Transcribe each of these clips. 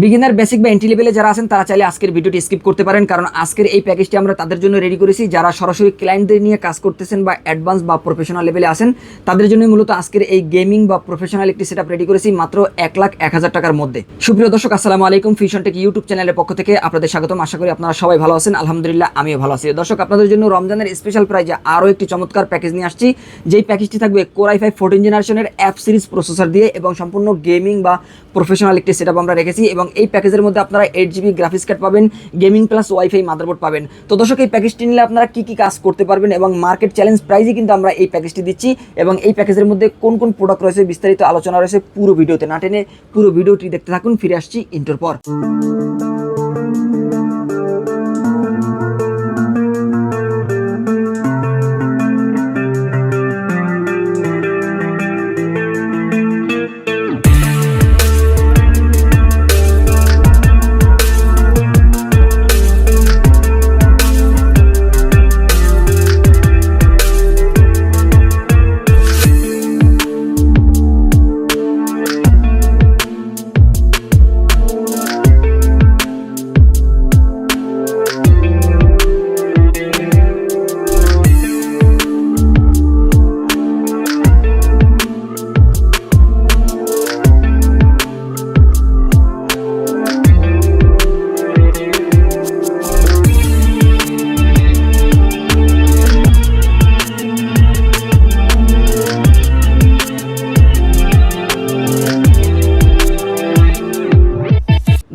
Beginner basic বা entry লেভেলে যারা আছেন, তারা চাইলে আজকের ভিডিওটি স্কিপ করতে পারেন, কারণ আজকের এই প্যাকেজটি আমরা তাদের জন্য রেডি করেছি। যারা সরাসরি ক্লায়েন্টদের নিয়ে কাজ করতেছেন বা অ্যাডভান্স বা প্রফেশনাল লেভেলে আছেন, তাদের জন্য মূলত আজকের এই গেমিং বা প্রফেশনাল একটি সেটআপ রেডি করেছি, মাত্র এক লাখ এক হাজার টাকার মধ্যে। সুপ্রিয় দর্শক, আসসালামু আলাইকুম। ফিশন টেক ইউটিউব চ্যানেলের পক্ষ থেকে আপনাদের স্বাগতম। আশা করি আপনারা সবাই ভালো আছেন। আলহামদুলিল্লাহ, আমিও ভালো আছি। দর্শক, আপনাদের জন্য রমজানের স্পেশাল প্রাইজে আরও একটি চমৎকার প্যাকেজ নিয়ে আসছি। যেই প্যাকেজটি থাকবে কোরাই ফাইভ ফোরটিন জেনারেশনের অ্যাপ সিরিজ প্রসেসর দিয়ে এবং সম্পূর্ণ গেমিং বা প্রফেশনাল একটি সেটআপ আমরা রেখেছি এবং এই প্যাকেজের মধ্যে আপনারা এইট জিবি গ্রাফিক্স কার্ড পাবেন গেমিং প্লাস ওয়াইফাই মাদারবোর্ড পাবেন। তো দর্শক, এই প্যাকেজটি নিলে আপনারা কী কী কাজ করতে পারবেন এবং মার্কেট চ্যালেঞ্জ প্রাইজে কিন্তু আমরা এই প্যাকেজটি দিচ্ছি এবং এই প্যাকেজের মধ্যে কোন কোন প্রোডাক্ট রয়েছে বিস্তারিত আলোচনা রয়েছে পুরো ভিডিওতে। না টেনে পুরো ভিডিওটি দেখতে থাকুন, ফিরে আসছি ইন্টোর পর।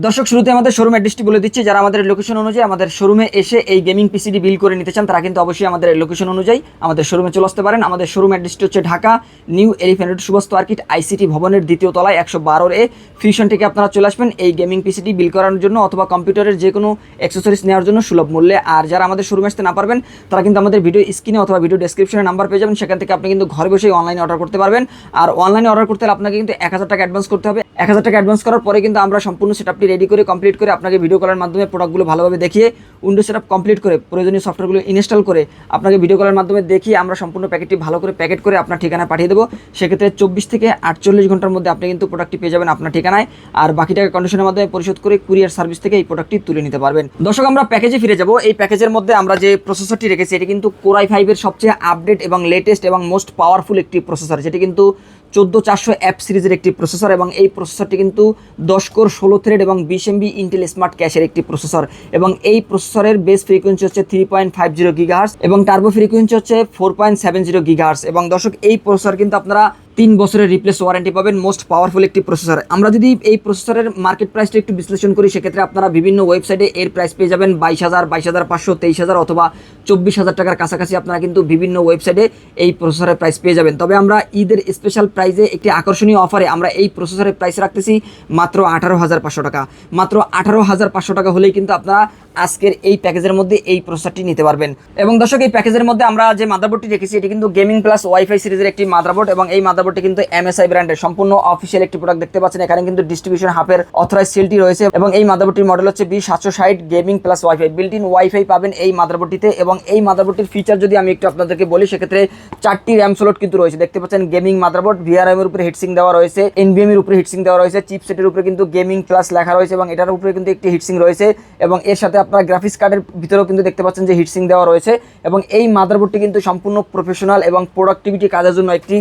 দর্শক, শুরুতে আমাদের শোরুম অ্যাড্রেসটি বলে দিচ্ছি। যারা আমাদের লোকেশন অনুযায়ী আমাদের শোরুমে এসে এই গেমিং পিসিডি বিল করে নিতে চান, তারা কিন্তু অবশ্যই আমাদের লোকেশন অনুযায়ী আমাদের শোরুমে চলে আসতে পারেন। আমাদের শোরুম অ্যাড্রেসটি হচ্ছে Dhaka new elephant road Subhash market ICT ভবনের দ্বিতীয় তলায় একশো বারোর এ। ফিউশন থেকে আপনারা চলে আসবেন এই গেমিং পিসিডি বিল করানোর জন্য অথবা কম্পিউটারের যে কোনো অ্যাক্সেসরিজ নেওয়ার জন্য সুলভ মূল্যে। আর যারা আমাদের শোরুমে আসতে না পারবেন, তারা কিন্তু আমাদের ভিডিও স্ক্রিনে অথবা ভিডিও ডেসক্রিপশনে নাম্বার পেয়ে যাবেন। সেখান থেকে আপনি কিন্তু ঘরে বসেই অনলাইনে অর্ডার করতে পারবেন। আর অনলাইনে অর্ডার করতে হলে আপনাকে কিন্তু এক হাজার টাকা অ্যাডভান্স করতে হবে। এক হাজার টাকা অ্যাডভান্স করার পরে কিন্তু আমরা সম্পূর্ণ সেটআপটি রেডি করে কমপ্লিট করে আপনাকে ভিডিও কলের মাধ্যমে প্রোডাক্টগুলো ভালোভাবে দেখিয়ে উইন্ডো সেটআপ কমপ্লিট করে প্রয়োজনীয় সফটওয়্যারগুলো ইনস্টল করে আপনাকে ভিডিও কলের মাধ্যমে দেখিয়ে আমরা সম্পূর্ণ প্যাকেটটি ভালো করে প্যাকেট করে আপনার ঠিকানায় পাঠিয়ে দেবো। সেক্ষেত্রে চব্বিশ থেকে আটচল্লিশ ঘণ্টার মধ্যে আপনি কিন্তু প্রোডাক্টটি পেয়ে যাবেন আপনার ঠিকানায়। আর বাকি টাকা কন্ডিশনের মাধ্যমে পরিশোধ করে কুরিয়ার সার্ভিস থেকে এই প্রোডাক্টটি তুলে নিতে পারবেন। দর্শক, আমরা প্যাকেজে ফিরে যাব। এই প্যাকেজের মধ্যে আমরা যে প্রসেসরটি রেখেছি, এটি কিন্তু কোরাই ফাইভের সবচেয়ে আপডেট এবং লেটেস্ট এবং মোস্ট পাওয়ারফুল একটি প্রসেসর যেটি কিন্তু চোদ্দ চারশো অ্যাপ সিরিজের একটি প্রসেসর এবং এই প্রসেসরটি কিন্তু দশ কোর ষোলো থ্রেড এবং বিশ এমবি ইন্টেল স্মার্ট ক্যাশের একটি প্রসেসর। এবং এই প্রসেসরের বেস ফ্রিকোয়েন্সি হচ্ছে three point five zero gigahertz এবং টার্বো ফ্রিকোয়েন্সি হচ্ছে four point seven zero gigahertz এবং দর্শক, এই প্রসেসর কিন্তু আপনারা তিন বছরের রিপ্লেস ওয়ারেন্টি পাবেন মোস্ট পাওয়ারফুল একটি প্রসেসর আমরা যদি এই প্রসেসরের মার্কেট প্রাইসটা একটু বিশ্লেষণ করি, সেক্ষেত্রে আপনারা বিভিন্ন ওয়েবসাইটে এর প্রাইস পেয়ে যাবেন বাইশ হাজার বাইশ হাজার পাঁচশো, তেইশ হাজার অথবা চব্বিশ হাজার টাকার কাছাকাছি আপনারা কিন্তু বিভিন্ন ওয়েবসাইটে এই প্রসেসরের প্রাইস পেয়ে যাবেন। তবে আমরা ঈদের স্পেশাল প্রাইজে একটি আকর্ষণীয় অফারে আমরা এই প্রসেসরের প্রাইস রাখতেছি মাত্র আঠারো হাজার পাঁচশো টাকা। মাত্র আঠারো হাজার পাঁচশো টাকা হলেই কিন্তু আপনারা আজকের এই প্যাকেজের মধ্যে এই প্রসেসরটি নিতে পারবেন। এবং দর্শক, এই প্যাকেজের মধ্যে আমরা যে মাদারবোর্ডটি রেখেছি, এটি কিন্তু গেমিং প্লাস ওয়াইফাই সিরিজের একটি মাদারবোর্ড এবং এই মাদারবোর্ডটি কিন্তু এমএসআই ব্র্যান্ডের। সম্পূর্ণ অফিসিয়াল একটি প্রোডাক্ট দেখতে পাচ্ছেন। এখানে কিন্তু ডিস্ট্রিবিউশন হাফের অথরাইজ সেলটি রয়েছে এবং এই মাদারবোর্ডটির মডেল হচ্ছে বি সাতশো ষাট gaming plus wifi built in wifi পাবেন এই মাদারবোর্ডটিতে এবং এই মাদারবোর্ডটির ফিচার যদি আমি একটু আপনাদেরকে বলি, সেক্ষেত্রে চারটি র্যাম স্লট কিন্তু রয়েছে। দেখতে পাচ্ছেন গেমিং মাদারবোর্ড ভিআরএম এর উপরে হিটসিং দেওয়া রয়েছে এনবিএম এর উপরে হিটসিং দেওয়া রয়েছে চিপসেটের উপরে কিন্তু গেমিং প্লাস লেখা রয়েছে এবং এটার উপরে কিন্তু একটি হিটসিং রয়েছে এবং এর সাথে আপনার গ্রাফিক্স কার্ডের ভিতরেও কিন্তু দেখতে পাচ্ছেন যে হিটসিং দেওয়া রয়েছে এবং এই মাদারবোর্ডটি কিন্তু সম্পূর্ণ প্রফেশনাল এবং প্রোডাক্টিভিটি কাজের জন্য একটি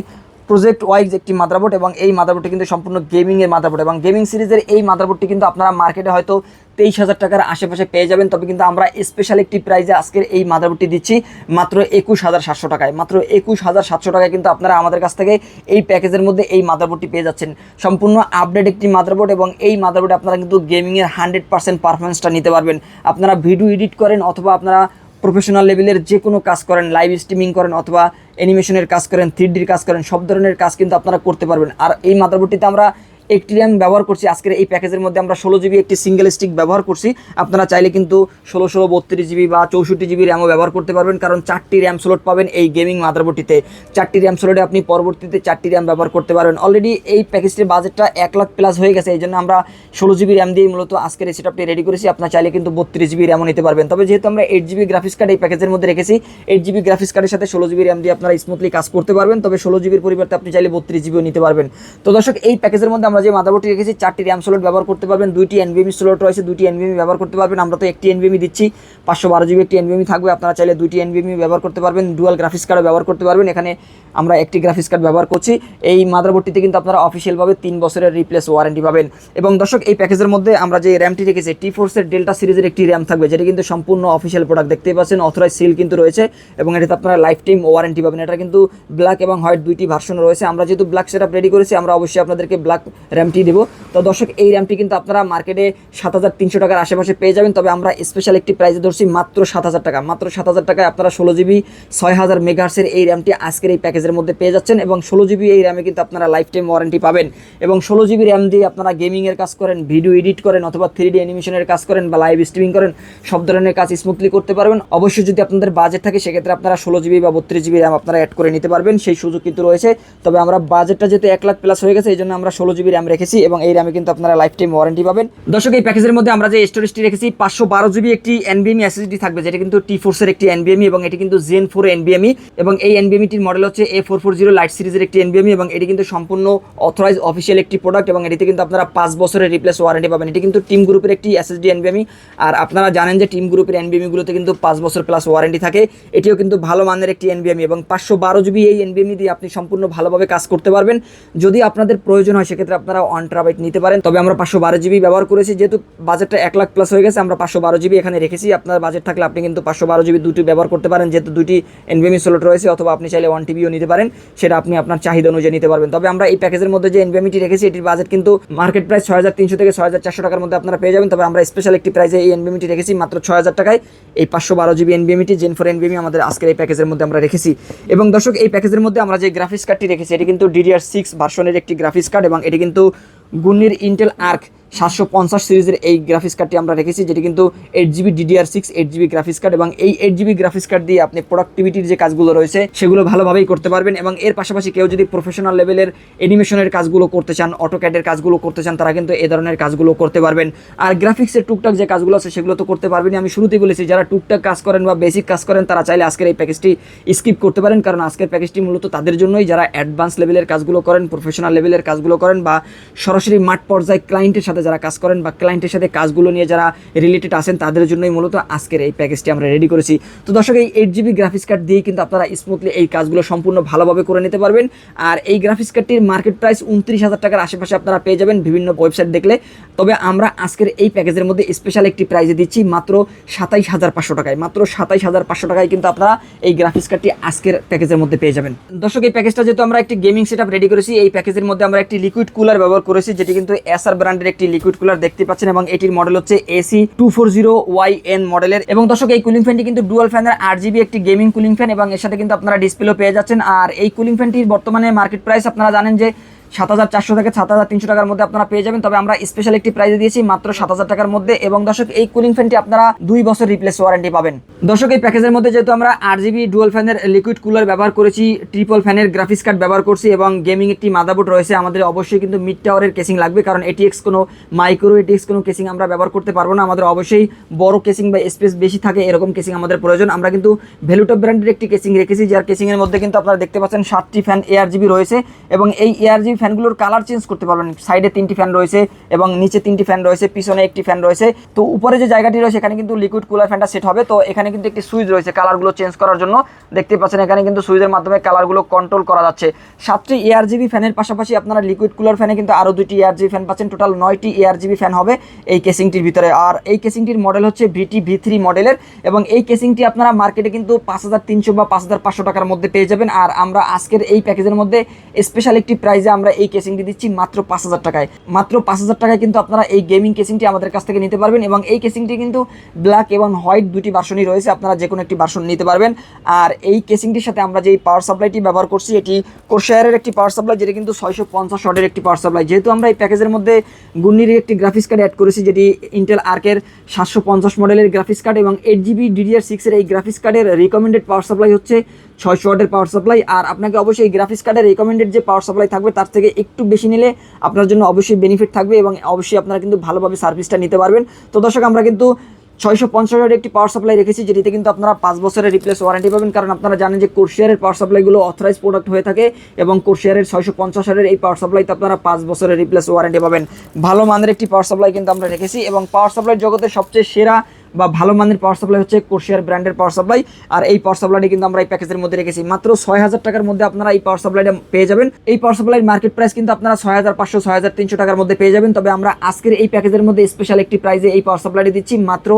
প্রজেক্ট ওয়াইজ একটি মাদারবোর্ড এবং এই মাদারবোর্ডটি কিন্তু সম্পূর্ণ গেমিংয়ের মাদারবোর্ড এবং গেমিং সিরিজের এই মাদারবোর্ডটি কিন্তু আপনারা মার্কেটে হয়তো তেইশ হাজার টাকার আশেপাশে পেয়ে যাবেন। তবে কিন্তু আমরা স্পেশাল একটি প্রাইজে আজকের এই মাদারবোর্ডটি দিচ্ছি মাত্র একুশ হাজার সাতশো টাকায়। মাত্র একুশ হাজার সাতশো টাকায় কিন্তু আপনারা আমাদের কাছ থেকে এই প্যাকেজের মধ্যে এই মাদারবোর্ডটি পেয়ে যাচ্ছেন। সম্পূর্ণ আপডেট একটি মাদারবোর্ড এবং এই মাদারবোর্ডে আপনারা কিন্তু গেমিংয়ের হান্ড্রেড পার্সেন্ট পারফরমেন্সটা নিতে পারবেন। আপনারা ভিডিও এডিট করেন অথবা আপনারা প্রফেশনাল লেভেলের যে কোনো কাজ করেন লাইভ স্ট্রিমিং করেন অথবা অ্যানিমেশনের কাজ করেন থ্রিডির কাজ করেন, সব ধরনের কাজ কিন্তু আপনারা করতে পারবেন। আর এই মাদারবোর্ডটিতে আমরা একটি র্যাম ব্যবহার করছি। আজকের এই প্যাকেজের মধ্যে আমরা ষোলো জিবি একটি সিঙ্গেল স্টিক ব্যবহার করছি। আপনারা চাইলে কিন্তু ষোলো ষোলো, বত্রিশ জিবি বা চৌষট্টি জিবি র্যামও ব্যবহার করতে পারবেন। কারণ চারটি র্যাম স্লট পাবেন এই গেমিং মাদারবোর্ডটিতে। চারটি র্যাম স্লটে আপনি পরবর্তীতে চারটি র্যাম ব্যবহার করতে পারবেন। অলরেডি এই প্যাকেজটির বাজেটটা এক লাখ প্লাস হয়ে গেছে। এই জন্য আমরা ষোলো জিবি র্যাম দিয়ে মূলত আজকের এই সেটআপটি রেডি করেছি। আপনার চাইলে কিন্তু বত্রিশ জিবি র্যামও নিতে পারবেন। তবে যেহেতু আমরা এইট জিবি গ্রাফিক্স কার্ড এই প্যাকেজের মধ্যে রেখেছি এইট জিবি গ্রাফিক্স কার্ডের সাথে ষোলো জিবি র্যাম দিয়ে আপনারা স্মুথলি কাজ করতে পারবেন। তবে ষোলো জিবির পরিবর্তে আপনি চাইলে বত্রিশ জিবিও নিতে পারবেন। তো দর্শক, এই প্যাকেজের মধ্যে আমরা আমরা যে মাদারবোর্ডটি রেখেছি, চারটি র্যাম স্লট ব্যবহার করতে পারবেন, দুইটি এনবিএমি স্লট রয়েছে, দুইটি এনবিএমি ব্যবহার করতে পারবেন, আমরা তো একটি এনবিএমি দিচ্ছি, পাঁচশো বারো জিবি একটি এনবিএমি থাকবে, আপনারা চাইলে দুইটি এনবিএমি ব্যবহার করতে পারবেন ডুয়াল গ্রাফিক্স কার্ডও ব্যবহার করতে পারবেন, এখানে আমরা একটি গ্রাফিক্স কার্ড ব্যবহার করছি, এই মাদারবোর্ডটিতে কিন্তু আপনারা অফিসিয়ালভাবে তিন বছরের রিপ্লেস ওয়ারেন্টি পাবেন, এবং দর্শক, এই প্যাকেজের মধ্যে আমরা যে র্যামটি রেখেছি টি ফোর্সের ডেল্টা সিরিজের একটি র্যাম থাকবে, যেটা কিন্তু সম্পূর্ণ অফিসিয়াল প্রোডাক্ট দেখতেই পাচ্ছেন অথরাইজ সিল কিন্তু রয়েছে, এবং এটাতে আপনারা লাইফ টাইম ওয়ারেন্টি পাবেন, এটা কিন্তু ব্ল্যাক এবং হোয়াইট দুইটি ভার্সন রয়েছে, আমরা যেহেতু ব্ল্যাক সেটআপ রেডি করেছি, আমরা অবশ্যই আপনাদেরকে ব্ল্যাক র্যামটি দেবো। তো দর্শক, এই র্যামটি কিন্তু আপনারা মার্কেটে সাত হাজার তিনশো টাকার আশেপাশে পেয়ে যাবেন। তবে আমরা স্পেশাল একটি প্রাইজে ধরছি মাত্র সাত হাজার টাকা। মাত্র সাত হাজার টাকায় আপনারা ষোলো জিবি ছয় হাজার মেগাহার্সের এই র্যামটি আজকের এই প্যাকেজের মধ্যে পেয়ে যাচ্ছেন এবং ষোলো জিবি এই র্যামে কিন্তু আপনারা লাইফ টাইম ওয়ারেন্টি পাবেন। এবং ষোলো জিবি র্যাম দিয়ে আপনারা গেমিংয়ের কাজ করেন ভিডিও এডিট করেন অথবা থ্রি ডি অ্যানিমেশনের কাজ করেন বা লাইভ স্ট্রিমিং করেন, সব ধরনের কাজ স্মুথলি করতে পারবেন। অবশ্যই যদি আপনাদের বাজেট থাকে, সেক্ষেত্রে আপনারা ষোলো জিবি বা বত্রিশ জিবি র্যাম আপনারা অ্যাড করে নিতে পারবেন। সেই সুযোগ কিন্তু রয়েছে। তবে আমরা বাজেটটা যেহেতু এক লাখ প্লাস হয়ে গেছে, এই জন্য আমরা ষোলো জিবি র্যাম রেখেছি এবং এই র্যামে কিন্তু আপনারা লাইফ টাইম ওয়ারেন্টি পাবেন। দর্শক, এই প্যাকেজের মধ্যে আমরা যে স্টোরেজটি রেখেছি, পাঁচশো বারো জিবি একটি এনবিএমি এসএসডি থাকবে, যেটা কিন্তু টি ফোর্সের একটি এনবিএমি এবং এটি কিন্তু জেন ফোর এনবিএমি এবং এই এনবিএমিটির মডেল হচ্ছে A four four zero lite সিরিজের একটি এনবিএমি এবং এটি কিন্তু সম্পূর্ণ অথরাইজ অফিসিয়াল একটি প্রোডাক্ট এবং এটিতে কিন্তু আপনারা পাঁচ বছরের রিপ্লেস ওয়ারেন্টি পাবেন। এটি কিন্তু টিম গ্রুপের একটি এসএসডি এনবিএমি আর আপনারা জানেন যে টিম গ্রুপের এনবিএমিগুলোতে কিন্তু পাঁচ বছর প্লাস ওয়ারেন্টি থাকে। এটিও কিন্তু ভালো মানের একটি এনবিএমি এবং পাঁচশো বারো জিবি এই এনবিএমি দিয়ে আপনি সম্পূর্ণ ভালোভাবে কাজ করতে পারবেন। যদি আপনাদের প্রয়োজন হয়, সেক্ষেত্রে আপনারা ওয়ান ট্রাবাইট নিতে পারেন। তবে আমরা পাঁচশো বারো জিবি ব্যবহার করেছি, যেহেতু বাজেটটা এক লাখ প্লাস হয়ে গেছে, আমরা পাঁচশো বারো জিবি এখানে রেখেছি। আপনার বাজেট থাকলে আপনি কিন্তু পাঁচশো বারো জিবি দুটি ব্যবহার করতে পারেন, যেহেতু দুটি এনবিএমি স্লট রয়েছে, অথবা আপনি চাইলে ওয়ান টিবিও নিতে পারেন, সেটা আপনি আপনার চাহিদা অনুযায়ী নিতে পারবেন। তবে আমরা এই প্যাকেজের মধ্যে যে এনবিএমিটি রেখেছি, এটির বাজেট কিন্তু মার্কেট প্রাইস ছয় হাজার তিনশো থেকে ছয় হাজার চারশো টাকার মধ্যে আপনারা পেয়ে যাবেন। তবে আমরা স্পেশাল একটি প্রাইসে এই এনবিএমিটি রেখেছি, মাত্র ছয় হাজার টাকায়। এই পাঁচশো বারো জিবি এনবিএমিটি জেন ফোর এনবিএমি আমাদের আজকের এই প্যাকেজের মধ্যে আমরা রেখেছি। এবং দর্শক, এই প্যাকেজের মধ্যে আমরা যে গ্রাফিক্স কার্ডটি রেখেছি, এটি কিন্তু ডিডিআর সিক্স ভার্সনের একটি গ্রাফিক্স কার্ড এবং এটি কিন্তু গুন্নির ইন্টেল আর্ক সাতশো পঞ্চাশ সিরিজের এই গ্রাফিক্স কার্ডটি আমরা রেখেছি, যেটি কিন্তু eight GB DDR six eight GB graphics card এবং এই এইট জিবি গ্রাফিক্স কার্ড দিয়ে আপনি প্রোডাক্টিভিটির যে কাজগুলো রয়েছে, সেগুলো ভালোভাবেই করতে পারবেন এবং এর পাশাপাশি কেউ যদি প্রফেশনাল লেভেলের অ্যানিমেশনের কাজগুলো করতে চান অটোক্যাডের কাজগুলো করতে চান, তারা কিন্তু এ ধরনের কাজগুলো করতে পারবেন। আর গ্রাফিক্সের টুকটাক যে কাজগুলো আছে, সেগুলো তো করতে পারবেনই। আমি শুরুতেই বলেছি, যারা টুকটাক কাজ করেন বা বেসিক কাজ করেন, তারা চাইলে আজকের এই প্যাকেজটি স্কিপ করতে পারেন, কারণ আজকের প্যাকেজটি মূলত তাদের জন্যই। যারা অ্যাডভান্স লেভেলের কাজগুলো করেন প্রফেশনাল লেভেলের কাজগুলো করেন বা সরাসরি মাঠ পর্যায়ে ক্লায়েন্টের সাথে যারা কাজ করেন বা ক্লায়েন্টের সাথে কাজগুলো নিয়ে যারা রিলেটেড আছেন, তাদের জন্যই মূলত আজকের এই প্যাকেজটি আমরা রেডি করেছি। তো দর্শক, এই এইট জিবি গ্রাফিক্স কার্ড দিয়ে কিন্তু আপনারা স্মুথলি এই কাজগুলো সম্পূর্ণ ভালোভাবে করে নিতে পারবেন। আর এই গ্রাফিক্স কার্ডটির মার্কেট প্রাইস উনত্রিশ হাজার টাকার আশেপাশে আপনারা পেয়ে যাবেন বিভিন্ন ওয়েবসাইট দেখলে। তবে আমরা আজকের এই প্যাকেজের মধ্যে স্পেশাল একটি প্রাইজে দিচ্ছি মাত্র সাতাইশ হাজার পাঁচশো টাকায়। মাত্র সাতাইশ হাজার পাঁচশো টাকায় কিন্তু আপনারা এই গ্রাফিক্স কার্ডটি আজকের প্যাকেজের মধ্যে পেয়ে যাবেন। দর্শক, এই প্যাকেজটা যেহেতু আমরা একটি গেমিং সেট রেডি করেছি, এই প্যাকেজের মধ্যে আমরা একটি লিকুইড কুলার ব্যবহার করেছি, যেটি কিন্তু এসআর ব্র্যান্ডের একটি লিকুইড কুলার দেখতে পাচ্ছেন এবং এটির মডেল হচ্ছে AC two four zero Y N মডেলের এবং দর্শক, এই কুলিং ফ্যানটি কিন্তু ডুয়াল ফ্যানের আট জিবি একটি গেমিং কুলিং ফ্যান এবং এর সাথে কিন্তু আপনারা ডিসপ্লেও পেয়ে যাচ্ছেন। আর এই কুলিং ফ্যানটির বর্তমানে মার্কেট প্রাইস আপনারা জানেন যে সাত হাজার চারশো থেকে সাত হাজার তিনশো টাকার মধ্যে আপনারা পেয়ে যাবেন। তবে আমরা স্পেশাল একটি প্রাইজে দিয়েছি মাত্র সাত হাজার টাকার মধ্যে এবং দর্শক, এই কুলিং ফ্যানটি আপনারা দুই বছর রিপ্লেস ওয়ারেন্টি পাবেন। দর্শক, এই প্যাকেজের মধ্যে যেহেতু আমরা আট জিবি ডুয়েল ফ্যানের লিকুইড কুলার ব্যবহার করেছি ট্রিপল ফ্যানের গ্রাফিক্স কার্ড ব্যবহার করছি এবং গেমিং একটি মাদাবোর্ড রয়েছে, আমাদের অবশ্যই কিন্তু মিড টাওয়ারের কেসিং লাগবে, কারণ এটিএক্স কোনো মাইক্রো এটিএক্স কোনো কেসিং আমরা ব্যবহার করতে পারব না। আমাদের অবশ্যই বড় কেসিং বা স্পেস বেশি থাকে, এরকম কেসিং আমাদের প্রয়োজন। আমরা কিন্তু ভ্যালুটপ ব্র্যান্ডের একটি কেসিং রেখেছি, যার কেসিংয়ের মধ্যে কিন্তু আপনারা দেখতে পাচ্ছেন সাতটি ফ্যান এআর জিবি রয়েছে এবং এই এআর জিবি ফ্যানগুলোর কালার চেঞ্জ করতে পারবেন সাইডে তিনটি ফ্যান রয়েছে এবং নিচে তিনটি ফ্যান রয়েছে, পিছনে একটি ফ্যান রয়েছে। তো উপরে যে জায়গাটি রয়েছে, এখানে কিন্তু লিকুইড কুলার ফ্যানটা সেট হবে। তো এখানে কিন্তু একটি সুইচ রয়েছে কালারগুলো চেঞ্জ করার জন্য। দেখতে পাচ্ছেন এখানে কিন্তু সুইচের মাধ্যমে কালারগুলো কন্ট্রোল করা যাচ্ছে। সাতটি এআর জিবি ফ্যানের পাশাপাশি আপনারা লিকুইড কুলার ফ্যানে কিন্তু আরও দুটি এআর জিবি ফ্যান পাচ্ছেন। টোটাল নয়টি এআর জিবি ফ্যান হবে এই কেসিংটির ভিতরে। আর এই কেসিংটির মডেল হচ্ছে ভিটি ভি থ্রি মডেলের এবং এই কেসিংটি আপনারা মার্কেটে কিন্তু পাঁচ হাজার তিনশো বা পাঁচ হাজার পাঁচশো টাকার মধ্যে পেয়ে যাবেন। আর আমরা আজকের এই প্যাকেজের মধ্যে স্পেশাল একটি প্রাইজে আমরা এই কেসিংটি দিচ্ছি মাত্র পাঁচ হাজার টাকায়। মাত্র পাঁচ হাজার টাকায় কিন্তু আপনারা এই গেমিং কেসিংটি আমাদের কাছ থেকে নিতে পারবেন এবং এই কেসিংটি কিন্তু ব্ল্যাক এবং হোয়াইট দুটি ভার্সনই রয়েছে। আপনারা যে কোনো একটি ভার্সন নিতে পারবেন। আর এই কেসিংটির সাথে আমরা যেই পাওয়ার সাপ্লাইটি ব্যবহার করছি, এটি কোরশায়ারের একটি পাওয়ার সাপ্লাই যেটা কিন্তু ছয়শো পঞ্চাশ ওয়াটের একটি পাওয়ার সাপ্লাই যেহেতু আমরা এই প্যাকেজের মধ্যে গুন্নির একটি গ্রাফিক্স কার্ড অ্যাড করেছি, যেটি ইন্টেল আর্কের সাতশো পঞ্চাশ মডেলের গ্রাফিক্স কার্ড এবং এইট জিবি ডিডিআর সিক্সের এই গ্রাফিক্স কার্ডের রিকমেন্ডেড পাওয়ার সাপ্লাই হচ্ছে ছয়শো ওয়াটের পাওয়ার সাপ্লাই আর আপনাকে অবশ্যই গ্রাফিক্স কার্ডের রিকমেন্ডেড যে পাওয়ার সাপ্লাই থাকবে তার থেকে একটু বেশি নিলে আপনার জন্য অবশ্যই বেনিফিট থাকবে এবং অবশ্যই আপনারা কিন্তু ভালোভাবে সার্ভিসটা নিতে পারবেন। তো দর্শক, আমরা কিন্তু ছয়শো পঞ্চাশ হাজার একটি পাওয়ার সাপ্লাই রেখেছি, যেটিতে কিন্তু আপনারা পাঁচ বছরের রিপ্লেস ওয়ারেন্টি পাবেন। কারণ আপনারা জানেন যে কোর্শিয়ারের পাওয়ার সাপ্লাইগুলো অথরাইজ প্রোডাক্ট হয়ে থাকে এবং কোর্শিয়ারের ছয়শো পঞ্চাশ হাজারের এই পাওয়ার সাপ্লাইতে আপনারা পাঁচ বছরের রিপ্লেস ওয়ারেন্টি পাবেন। ভালো মানের একটি পাওয়ার সাপ্লাই কিন্তু আমরা রেখেছি এবং পাওয়ার সাপ্লাই জগতের সবচেয়ে সেরা বা ভালো মানের পাওয়ার সাপ্লাই হচ্ছে কোর্শিয়ার ব্র্যান্ডের পাওয়ার সাপ্লাই আর এই পাওয়ার সাপ্লাইটি কিন্তু আমরা এই প্যাকেজের মধ্যে রেখেছি। মাত্র ছয় হাজার টাকার মধ্যে আপনারা এই পাওয়ার সাপ্লাইটা পেয়ে যাবেন। এই পাওয়ার সাপ্লাইয়ের মার্কেট প্রাইস কিন্তু আপনারা ছয় হাজার পাঁচশো ছয় হাজার তিনশো টাকার মধ্যে পেয়ে যাবেন। তবে আমরা আজকের এই প্যাকেজের মধ্যে স্পেশাল একটি প্রাইজে এই পাওয়ার সাপ্লাইটি দিচ্ছি। মাত্র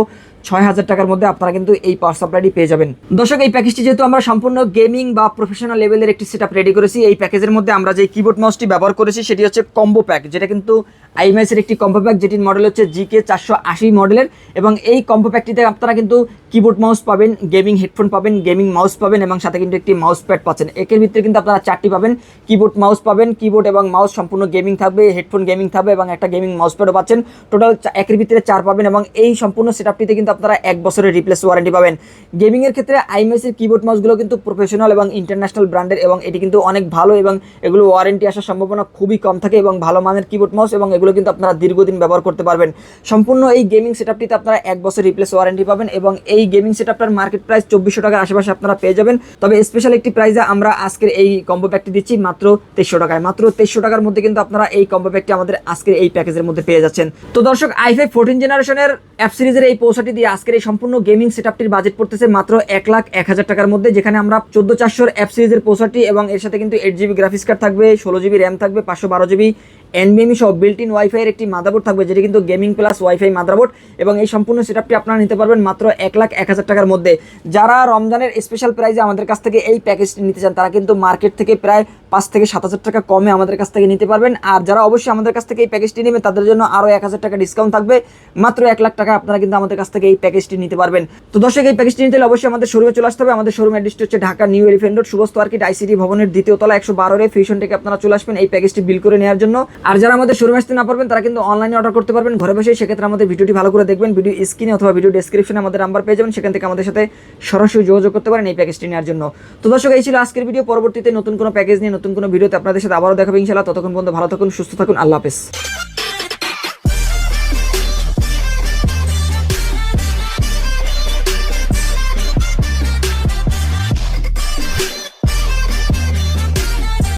ছয় হাজার টাকার মধ্যে আপনারা কিন্তু এই পাওয়ার সাপ্লাইটি পেয়ে যাবেন। দর্শক, এই প্যাকেজটি যেহেতু আমরা সম্পূর্ণ গেমিং বা প্রফেশনাল লেভেলের একটি সেট রেডি করেছি, এই প্যাকেজের মধ্যে আমরা যে কিবোর্ড মাউসটি ব্যবহার করেছি, সেটি হচ্ছে কম্বো প্যাক যেটা কিন্তু আইএমএসের একটি কম্বো প্যাক যেটির মডেল হচ্ছে জিকে চারশো আশি মডেলের এবং এই কম্বো প্যাকটিতে আপনারা কিন্তু কিবোর্ড মাউস পাবেন গেমিং হেডফোন পাবেন গেমিং মাউস পাবেন, এবং সাথে কিন্তু একটি মাউস প্যাড পাচ্ছেন। একের ভিতরে কিন্তু আপনারা চারটি পাবেন কিবোর্ড মাউস পাবেন কিবোর্ড এবং মাউস সম্পূর্ণ গেমিং থাকবে হেডফোন গেমিং থাকবে, এবং একটা গেমিং মাউস প্যাডও পাচ্ছেন। টোটাল একের ভিতরে চার পাবেন, এবং এই সম্পূর্ণ সেটআপটিতে কিন্তু আপনারা এক বছরের রিপ্লেস ওয়ারেন্টি পাবেন। গেমিংয়ের ক্ষেত্রে আইএমএসের কিবোর্ড মাউসগুলো কিন্তু প্রফেশনাল এবং ইন্টারন্যাশনাল ব্র্যান্ডের এবং এটি কিন্তু অনেক ভালো এবং এগুলো ওয়ারেন্টি আসার সম্ভাবনা খুবই কম থাকে এবং ভালো মানের কিবোর্ড মাউস এবং এগুলো কিন্তু আপনারা দীর্ঘদিন ব্যবহার করতে পারবেন। সম্পূর্ণ এই গেমিং সেটআপটিতে আপনারা এক বছর রিপ্লেস ওয়ারেন্টি পাবেন এবং এই গেমিং সেটআপটার মার্কেট প্রাইস চব্বিশশো টাকার আশেপাশে আপনারা পেয়ে যাবেন। তবে স্পেশাল একটি প্রাইসে আমরা আজকের এই কম্বো প্যাকটি দিচ্ছি মাত্র তেইশশো টাকায়। মাত্র তেইশশো টাকার মধ্যে কিন্তু আপনারা এই কম্বো প্যাকটি আমাদের আজকের এই প্যাকেজের মধ্যে পেয়ে যাচ্ছেন। তো দর্শক আইফাই ফোরটিন জেনারেশনের অ্যাপ সিরিজের এই পৌঁছাটি দিয়ে আজকের এই সম্পূর্ণ গেমিং সেটআপটির বাজেট পড়তেছে মাত্র এক লাখ এক হাজার টাকার মধ্যে, যেখানে আমরা চোদ্দ চারশোর অ্যাপ সিরিজের পৌঁছাটি এবং এর সাথে কিন্তু এইট জিবি গ্রাফিক্স কার্ড থাকবে, ষোলো জিবি র্যাম থাকবে, পাঁচশো বারো জিবি এনবিএমই সহ বিল্ট ইন ওয়াইফাই এর একটি মাদারবোর্ড থাকবে, যেটি কিন্তু গেমিং প্লাস ওয়াইফাই মাদারবোর্ড এবং এই সম্পূর্ণ সেটআপটি আপনারা নিতে পারবেন মাত্র এক লাখ এক হাজার টাকার মধ্যে। যারা রমজানের স্পেশাল প্রাইজে আমাদের কাছ থেকে এই প্যাকেজটি নিতে চান, তারা কিন্তু মার্কেট থেকে প্রায় পাঁচ থেকে সাত হাজার টাকা কমে আমাদের কাছ থেকে নিতে পারবেন। আর যারা অবশ্যই আমাদের কাছ থেকে এই প্যাকেজটি নেবে তাদের জন্য আরও এক হাজার টাকা ডিসকাউন্ট থাকবে। মাত্র এক লাখ টাকা আপনারা কিন্তু আমাদের কাছ থেকে এই প্যাকেজটি নিতে পারবেন। তো দর্শক, এই প্যাকেজটি নিতে অবশ্যই আমাদের শোরুমে চলে আসতে হবে। আমাদের শোরুম অ্যাড্রেসটি হচ্ছে ঢাকা নিউ এলিফেন্ট রোড, সুবস্ত আর্কিট আইসিডি ভবনের দ্বিতীয় তলা একশো বারোরে ফিউশন থেকে আপনারা চলে আসবেন এই প্যাকেজটি বিল করে নেওয়ার জন্য। আর যারা আমাদের শোরুম আসতে না পারবেন, তারা কিন্তু অনলাইনে অর্ডার করতে পারবেন। ঘরে বসে সেক্ষেত্রে আমাদের ভিডিওটি ভালো করে দেখবেন। ভিডিও স্ক্রিনে অথবা ভিডিও ডিসক্রিপশনে আমাদের নাম্বার পেয়ে যাবেন। সেখান থেকে আমাদের সাথে সরাসরি যোগাযোগ করতে পারেন এই প্যাকেজটি নেওয়ার জন্য। তো দর্শক, এই ছিল আজকের ভিডিও পরবর্তীতে নতুন কোনো প্যাকেজ নিয়ে, নতুন কোনো ভিডিওতে আপনাদের সাথে আবারও দেখাবে ইনশাল্লাহ ততক্ষণ পর্যন্ত ভালো থাকুন, সুস্থ থাকুন। আল্লাহ হাফেজ।